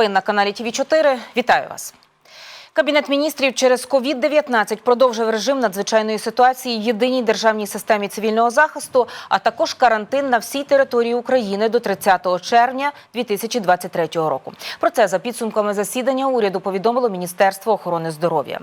новин на каналі ТВ 4 Вітаю вас. Кабінет міністрів через COVID-19 продовжив режим надзвичайної ситуації єдиній державній системі цивільного захисту, а також карантин на всій території України до 30 червня 2023 року. Про це за підсумками засідання уряду повідомило Міністерство охорони здоров'я.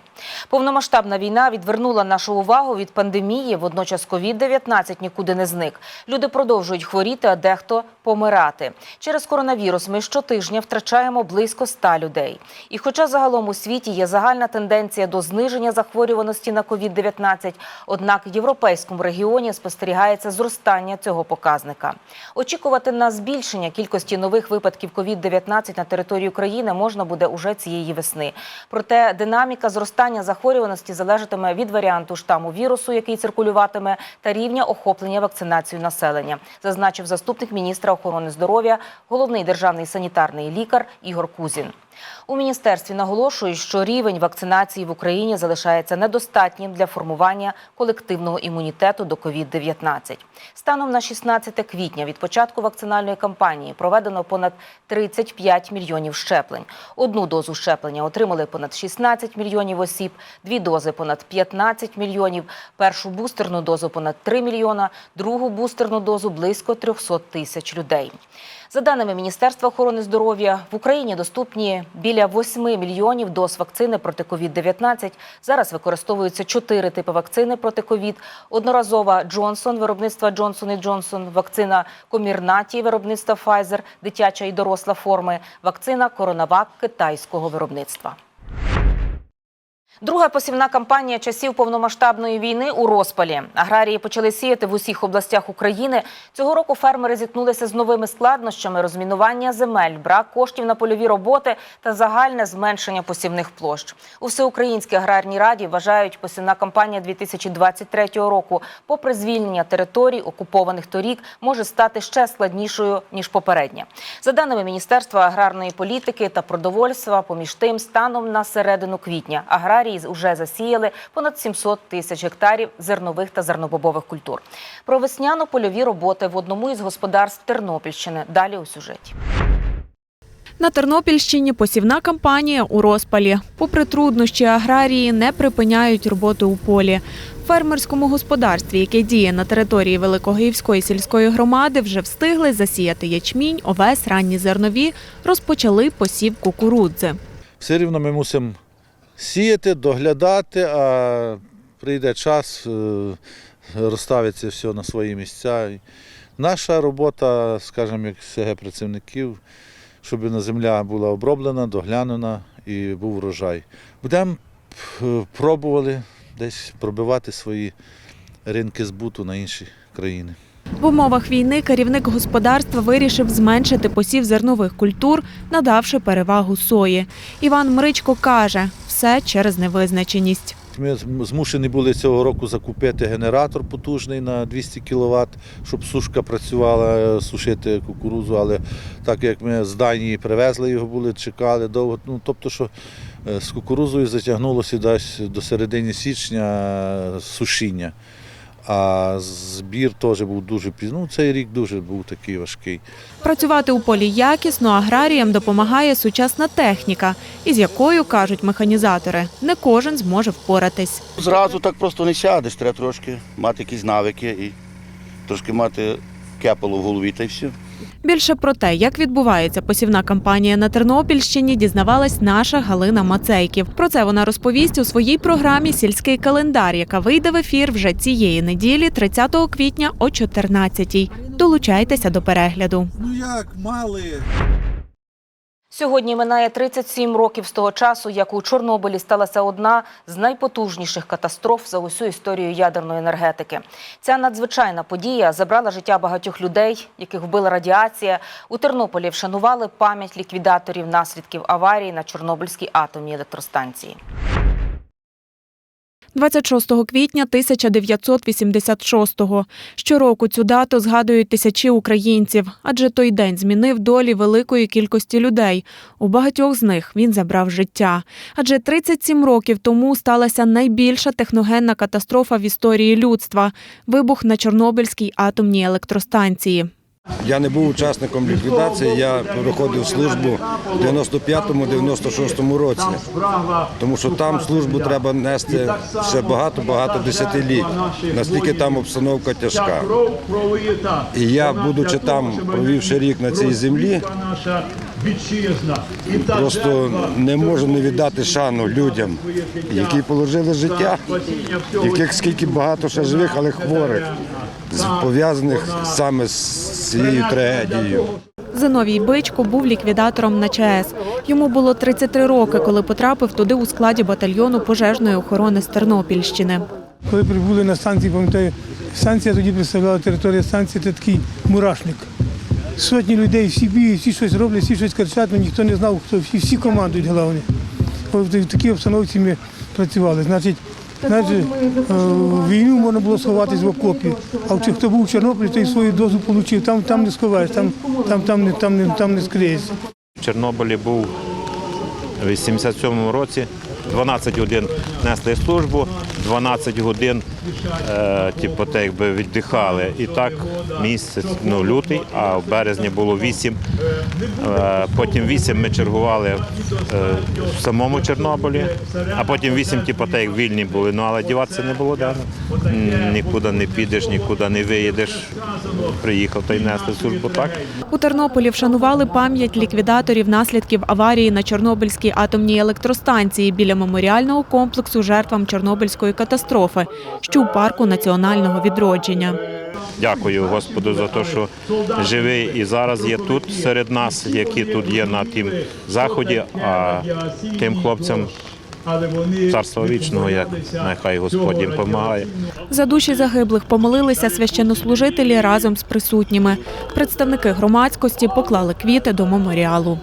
Повномасштабна війна відвернула нашу увагу від пандемії. Водночас COVID-19 нікуди не зник. Люди продовжують хворіти, а дехто помирати. Через коронавірус ми щотижня втрачаємо близько 100 людей. І хоча загалом у світі є загальна тенденція до зниження захворюваності на COVID-19, однак в європейському регіоні спостерігається зростання цього показника. Очікувати на збільшення кількості нових випадків COVID-19 на території України можна буде уже цієї весни. Проте динаміка зростання захворюваності залежатиме від варіанту штаму вірусу, який циркулюватиме, та рівня охоплення вакцинацією населення, зазначив заступник міністра охорони здоров'я, головний державний санітарний лікар Ігор Кузін. У міністерстві наголошують, що рівень вакцинації в Україні залишається недостатнім для формування колективного імунітету до COVID-19. Станом на 16 квітня від початку вакцинальної кампанії проведено понад 35 мільйонів щеплень. Одну дозу щеплення отримали понад 16 мільйонів осіб, дві дози понад 15 мільйонів, першу бустерну дозу понад 3 мільйона, другу бустерну дозу близько 300 тисяч людей. За даними Міністерства охорони здоров'я, в Україні доступні біля 8 мільйонів доз вакцини проти COVID-19. Зараз використовуються чотири типи вакцини проти COVID. Одноразова Джонсон виробництва Джонсон і Джонсон, вакцина Комірнаті виробництва Pfizer, дитяча і доросла форми, вакцина Коронавак китайського виробництва. Друга посівна кампанія часів повномасштабної війни у розпалі. Аграрії почали сіяти в усіх областях України. Цього року фермери зіткнулися з новими складнощами: розмінування земель, брак коштів на польові роботи та загальне зменшення посівних площ. У всеукраїнській аграрній раді вважають, посівна кампанія 2023 року, попри звільнення територій, окупованих торік, може стати ще складнішою ніж попередня. За даними Міністерства аграрної політики та продовольства, поміж тим, станом на середину квітня аграрії вже засіяли понад 700 тисяч гектарів зернових та зернобобових культур. Про весняно-польові роботи в одному із господарств Тернопільщини. Далі у сюжеті. На Тернопільщині посівна кампанія у розпалі. Попри труднощі, аграрії не припиняють роботу у полі. В фермерському господарстві, яке діє на території Великогівської сільської громади, вже встигли засіяти ячмінь, овес, ранні зернові, розпочали посів кукурудзи. Все рівно ми мусимо сіяти, доглядати, а прийде час, е, розставиться все на свої місця. Наша робота, скажімо, як СГ працівників, щоб на земля була оброблена, доглянена і був врожай. Будемо е, пробували десь пробивати свої ринки збуту на інші країни. В умовах війни керівник господарства вирішив зменшити посів зернових культур, надавши перевагу сої. Іван Мричко каже, все через невизначеність. Ми змушені були цього року закупити генератор потужний на 200 кВт, щоб сушка працювала, е, сушити кукурузу. але так як ми з Данії привезли його, були, чекали довго. Ну, тобто, що е, з кукурузою затягнулося десь до середини січня е, сушіння. А збір теж був дуже пізно. Ну, цей рік дуже був такий важкий. Працювати у полі якісно аграріям допомагає сучасна техніка, із якою, кажуть механізатори, не кожен зможе впоратись. Зразу так просто не сядеш, треба трошки мати якісь навики і трошки мати кепало в голові та й все. Більше про те, як відбувається посівна кампанія на Тернопільщині, дізнавалась наша Галина Мацейків. Про це вона розповість у своїй програмі Сільський календар, яка вийде в ефір вже цієї неділі, 30 квітня о 14-й. Долучайтеся до перегляду. Ну як мали. Сьогодні минає 37 років з того часу, як у Чорнобилі сталася одна з найпотужніших катастроф за усю історію ядерної енергетики. Ця надзвичайна подія забрала життя багатьох людей, яких вбила радіація. У Тернополі вшанували пам'ять ліквідаторів наслідків аварії на Чорнобильській атомній електростанції. 26 квітня 1986-го. Щороку цю дату згадують тисячі українців, адже той день змінив долі великої кількості людей. У багатьох з них він забрав життя. Адже 37 років тому сталася найбільша техногенна катастрофа в історії людства вибух на Чорнобильській атомній електростанції. Я не був учасником ліквідації, я проходив службу в 95-96 році, тому що там службу треба нести ще багато-багато десятиліть, наскільки там обстановка тяжка. І я, будучи там, провівши рік на цій землі, просто не можу не віддати шану людям, які положили життя, яких скільки багато ще живих, але хворих, пов'язаних саме з цією трагедією. Зиновій Бичко був ліквідатором на ЧАЕС. Йому було 33 роки, коли потрапив туди у складі батальйону пожежної охорони з Тернопільщини. Коли прибули на станції, пам'ятаю, станція тоді представляла територія станції, це такий мурашник. Сотні людей, всі біють, всі щось роблять, всі щось кричать, але ніхто не знав, хто всі, всі командують головне. В такій обстановці ми працювали. Значить, значить, е, в війну можна було сховатись в окопі, а в- хто був в Чорнобилі, той свою дозу отримав. Там, там не сховаєш, там, там, там, не, там, не, там не скриєшся. В Чорнобилі був у 87-му році. 12 годин несли службу, 12 годин е, типу, так, якби віддихали. І так місяць, ну, лютий, а в березні було 8. Е, потім 8 ми чергували е, в самому Чорнобилі, а потім 8 типу, так, як вільні були. Ну, але діватися не було де. Нікуди не підеш, нікуди не виїдеш. Приїхав та й несли службу так. У Тернополі вшанували пам'ять ліквідаторів наслідків аварії на Чорнобильській атомній електростанції біля меморіального комплексу жертвам Чорнобильської катастрофи, що у парку національного відродження. Дякую Господу за те, що живий і зараз є тут серед нас, які тут є на тім заході. А тим хлопцям царства вічного, як нехай Господь їм допомагає. За душі загиблих помолилися священнослужителі разом з присутніми. Представники громадськості поклали квіти до меморіалу.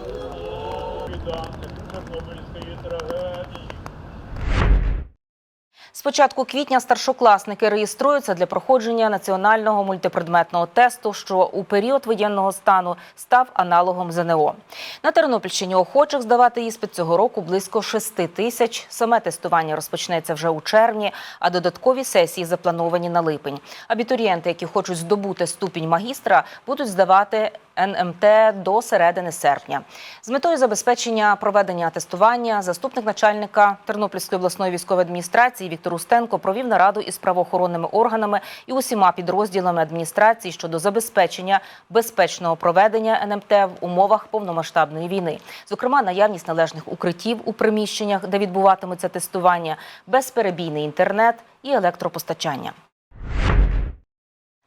Початку квітня старшокласники реєструються для проходження національного мультипредметного тесту, що у період воєнного стану став аналогом ЗНО. На Тернопільщині охочих здавати іспит цього року близько 6 тисяч. Саме тестування розпочнеться вже у червні, а додаткові сесії заплановані на липень. Абітурієнти, які хочуть здобути ступінь магістра, будуть здавати НМТ до середини серпня. З метою забезпечення проведення тестування заступник начальника Тернопільської обласної військової адміністрації Віктор Устенко провів нараду із правоохоронними органами і усіма підрозділами адміністрації щодо забезпечення безпечного проведення НМТ в умовах повномасштабної війни, зокрема наявність належних укриттів у приміщеннях, де відбуватиметься тестування, безперебійний інтернет і електропостачання.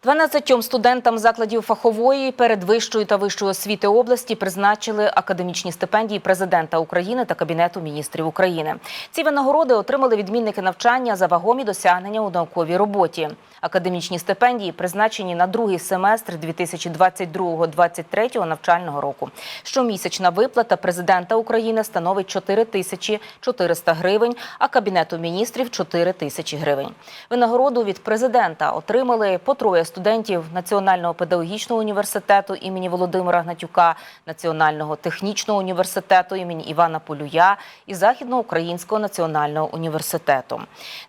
12 студентам закладів фахової, передвищої та вищої освіти області призначили академічні стипендії президента України та Кабінету міністрів України. Ці винагороди отримали відмінники навчання за вагомі досягнення у науковій роботі. Академічні стипендії призначені на другий семестр 2022-2023 навчального року. Щомісячна виплата президента України становить 4 тисячі 400 гривень, а Кабінету міністрів 4 тисячі гривень. Винагороду від президента отримали по троє студентів Національного педагогічного університету імені Володимира Гнатюка, Національного технічного університету імені Івана Полюя і Західноукраїнського національного університету.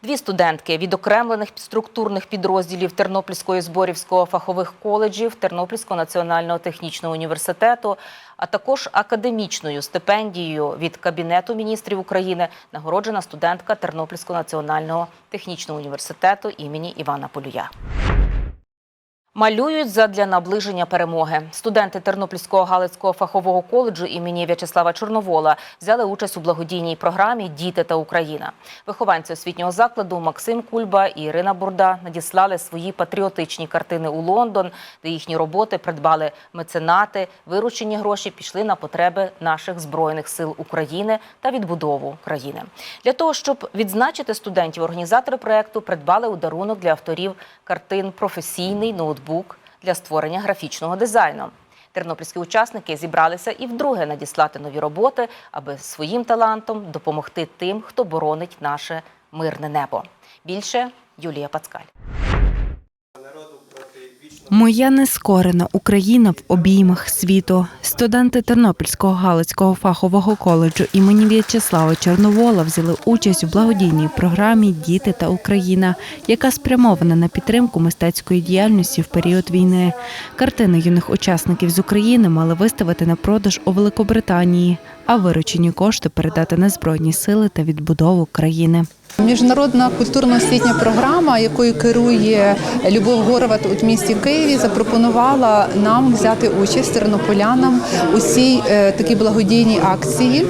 Дві студентки відокремлених структурних підрозділів Тернопільського і Зборівського фахових коледжів Тернопільського національного технічного університету, а також академічною стипендією від Кабінету міністрів України нагороджена студентка Тернопільського національного технічного університету імені Івана Полюя. Малюють задля наближення перемоги. Студенти Тернопільського Галицького фахового коледжу імені В'ячеслава Чорновола взяли участь у благодійній програмі Діти та Україна. Вихованці освітнього закладу Максим Кульба і Ірина Бурда надіслали свої патріотичні картини у Лондон, де їхні роботи придбали меценати. Виручені гроші пішли на потреби наших збройних сил України та відбудову країни. Для того щоб відзначити студентів, організатори проекту придбали у дарунок для авторів картин професійний ноутбук для створення графічного дизайну. Тернопільські учасники зібралися і вдруге надіслати нові роботи, аби своїм талантом допомогти тим, хто боронить наше мирне небо. Більше Юлія Пацкаль. Моя нескорена Україна в обіймах світу. Студенти Тернопільського Галицького фахового коледжу імені В'ячеслава Чорновола взяли участь у благодійній програмі Діти та Україна, яка спрямована на підтримку мистецької діяльності в період війни. Картини юних учасників з України мали виставити на продаж у Великобританії, а виручені кошти передати на збройні сили та відбудову країни. Міжнародна культурно-освітня програма, якою керує Любов Горват у місті Києві, запропонувала нам взяти участь тернополянам у цій е, такій благодійній акції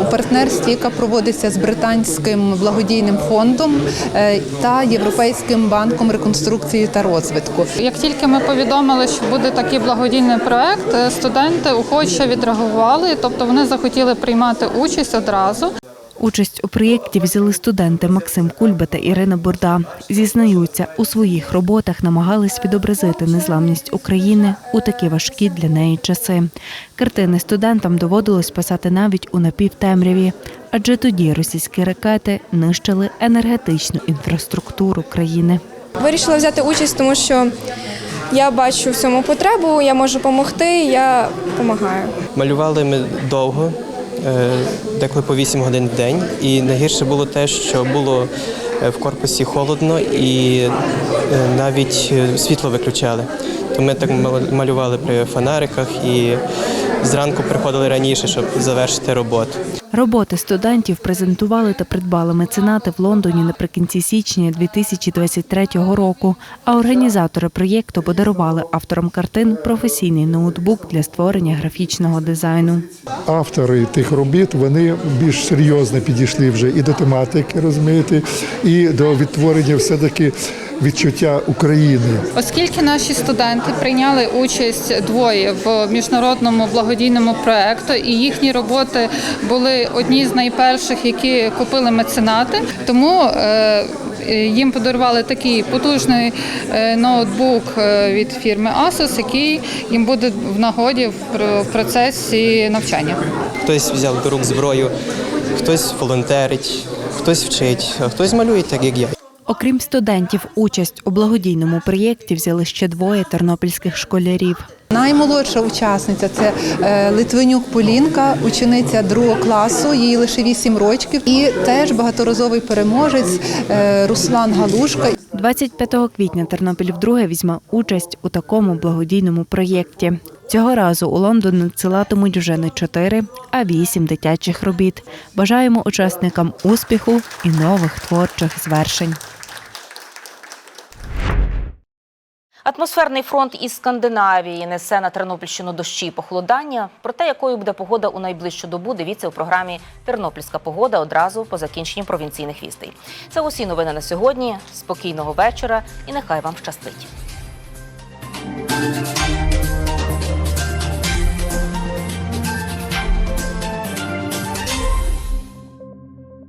у партнерстві, яка проводиться з британським благодійним фондом е, та Європейським банком реконструкції та розвитку. Як тільки ми повідомили, що буде такий благодійний проект, е, студенти охоче відреагували, тобто вони захотіли приймати участь одразу. Участь у проєкті взяли студенти Максим Кульба та Ірина Бурда. Зізнаються, у своїх роботах намагались відобразити незламність України у такі важкі для неї часи. Картини студентам доводилось писати навіть у напівтемряві, адже тоді російські ракети нищили енергетичну інфраструктуру країни. Вирішила взяти участь, тому що я бачу в цьому потребу, я можу допомогти, я допомагаю. Малювали ми довго, деколи по 8 годин в день. І найгірше було те, що було е, в корпусі холодно і е, навіть е, світло виключали. То ми так мал- малювали при фонариках і зранку приходили раніше, щоб завершити роботу. Роботи студентів презентували та придбали меценати в Лондоні наприкінці січня 2023 року. А організатори проєкту подарували авторам картин професійний ноутбук для створення графічного дизайну. автори тих робіт вони більш серйозно підійшли вже і до тематики, розумієте, і до відтворення все-таки відчуття України. Оскільки наші студенти прийняли участь двоє в міжнародному благодійному проекту, і їхні роботи були одні з найперших, які купили меценати, тому е, їм подарували такий потужний е, ноутбук е, від фірми Asus, який їм буде в нагоді в в процесі навчання. Хтось взяв до рук зброю, хтось волонтерить, хтось вчить, а хтось малює так, як я. Окрім студентів, участь у благодійному проєкті взяли ще двоє тернопільських школярів. Наймолодша учасниця це е, Литвинюк Полінка, учениця другого класу, їй лише 8 років, і теж багаторазовий переможець е, Руслан Галушка. 25 квітня Тернопіль вдруге візьме участь у такому благодійному проєкті. Цього разу у Лондон надсилатимуть вже не чотири, а вісім дитячих робіт. Бажаємо учасникам успіху і нових творчих звершень. Атмосферний фронт із Скандинавії несе на Тернопільщину дощі і похолодання. Про те, якою буде погода у найближчу добу, дивіться у програмі Тернопільська погода одразу по закінченні провінційних вістей. Це усі новини на сьогодні. Спокійного вечора і нехай вам щастить.